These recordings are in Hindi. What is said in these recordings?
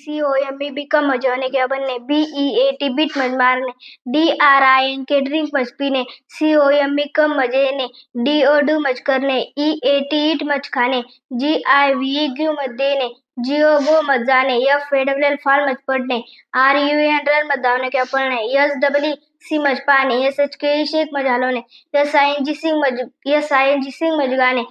सी ओ एम ई बिकम मज़े होने के बनने B E A T beat मज मारने। D R I N K drink मज पीने। सी ओ एम ई कम मज़े ने डी ओ डू मज करने। ई ए टी ईट मज खाने। जी आई वी ग्यू मज देने। जियो गो मत जाने। डब्ल्यू एल फाल मत पढ़ने। आर यू एन रन मत दावने क्या पढ़ने एस डब्ल्यू सी मज पाने। एस एच के शेख मज हालोने S I N G sing मज S I N G sing मज गाने।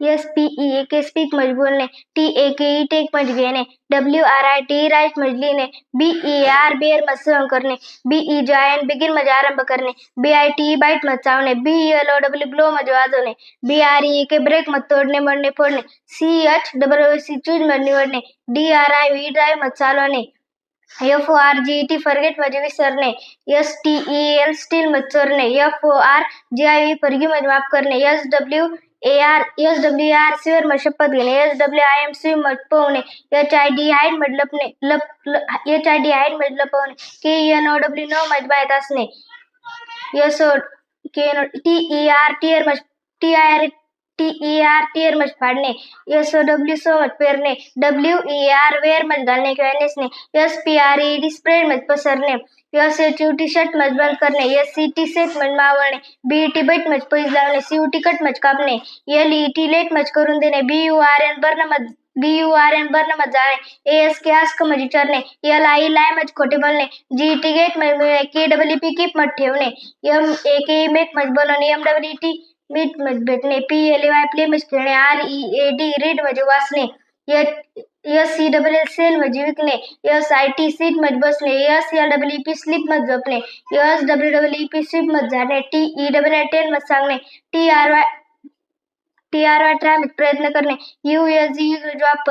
एस पी, ई, ए, के, स्पीक मज बोलने टी, ए, के, ई, टेक मज गेने W, R, I, T write मज लीने बी, ई आर बेर सेवन करने बी, ई जायन बिगिन मज आरंभ करने बी, आई, टी, बाइट मत चावने B L O W, blow मज वाजवने बी, आर, ई के, ब्रेक मत तोड़ने मरने फोड़ने C, H W C, choose मत निवडणे D, R, I, V, drive मत चालवणे F, O, R, G T, forget म्हणजे विसरणे S, T, E, L, steal मत चोरणे F, O, R, G I V forgive मध्ये माफ़ करणे S, W A R S W R swear मग शपथ घेणे एस डब्ल्यू आय एम सी मग पोहणे एच आय डी हाईट मग लपणे लप एच आय डी हाईट मग लपवणे K N O W know मग बाहेर असणे S O K T E R T R mug T I R T E R T R मध्ये फाडणे एस ओ डब्ल्यू सो मध्ये पेरणे डब्ल्यू ई आर वेअर मध्ये घालणे किंवा नेसणे S P R E spread मध्ये पसरणे S H U T shut मध्ये बंद करणे एस सी टी सेट मध्ये मावळणे बी टी बेट मध्ये पैस लावणे सी यू टी कट मध्ये कापणे एल ई टी लेट मध्ये करून देणे B U R N burn मध्ये B U R N burn मध्ये जाणे ए एस के आस्क मध्ये विचारणे एल आई लाय मध्ये खोटे बोलने जी टी गेट मध्ये मिळणे के डब्ल्यू पी कीप मध्ये ठेवणे एम ए के मेक मध्ये बोलवणे एम डब्ल्यू टी मीटमध्ये भेटणे पी एल वाय प्ले खेळणे आर ई ए डी रीडमध्ये वाचणे S C double L sell मध्ये विकणे एस आय टी सीटमध्ये बसणे एस एल डब्ल्यू पी स्लिपमध्ये जपणे S W W E P स्लिपमध्ये जाणे T E double I tell मध्ये सांगणे T R Y T R Y try प्रयत्न करणे U S G E job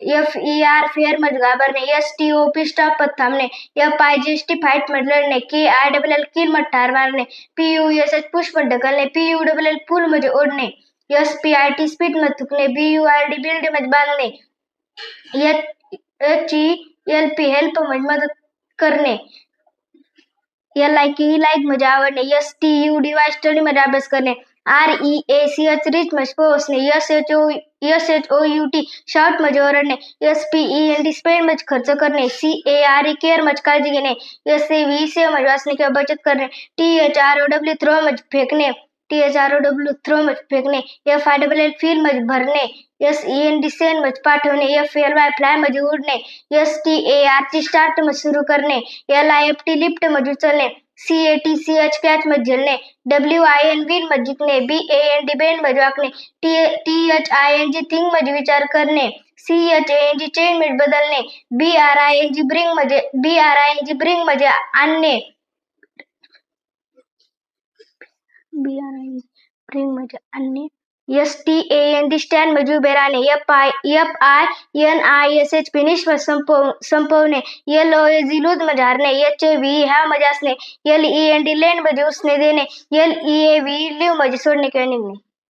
R थांबणे F I G S T fight मध्ये लढणे के आय डबल एल किल मध्ये ठार मारणे P U S H ढकलणे P U double L pull ओढणे S P I T spit मध्ये थुकणे B U R D build बांधणे H E L P help मदत करणे एल आय की लाईक मध्ये आवडणे S T U D Y study मध्ये अभ्यास करणे R E A C S H O S H O U T shout मध्ये ओरडणे S P E N D spend मध्ये खर्च करणे सी ए आर ई केअर मध्ये काळजी घेणे एस ए व्ही सेव मध्ये वाचणे किंवा बचत करणे T H R O W throw मध्ये फेकणे T H R O W throw मध्ये फेकणे F I double L fill मध्ये भरणे S E N D send मध्ये पाठवणे एफ़ एल वाय फ्लाय मध्ये उडणे S T A R T start मध्ये सुरू करणे L I F T lift मध्ये उचलणे C A T C H catch मध्ये झेलणे डब्ल्यू आई एन विन मध्ये जिंकणे B A N D bend मध्ये वाकणे T T H I N G thing मज विचार करणे सी एच एन जी मध्ये बदलणे B R I N G bring मज़े B R I N G bring मज़े आणणे बी आर आय ब्रिंग मज़े आणणे S T A N D स्टँडमध्ये उभे राहणे F I F I N I S H finish व संपव संपवणे. L O A G lose H A V ह्या मध्ये असणे एल ई एन डी लेंडमध्ये उसने देणे. एल ई ए व्ही लिव्हमध्ये सोडणे किंवा निघणे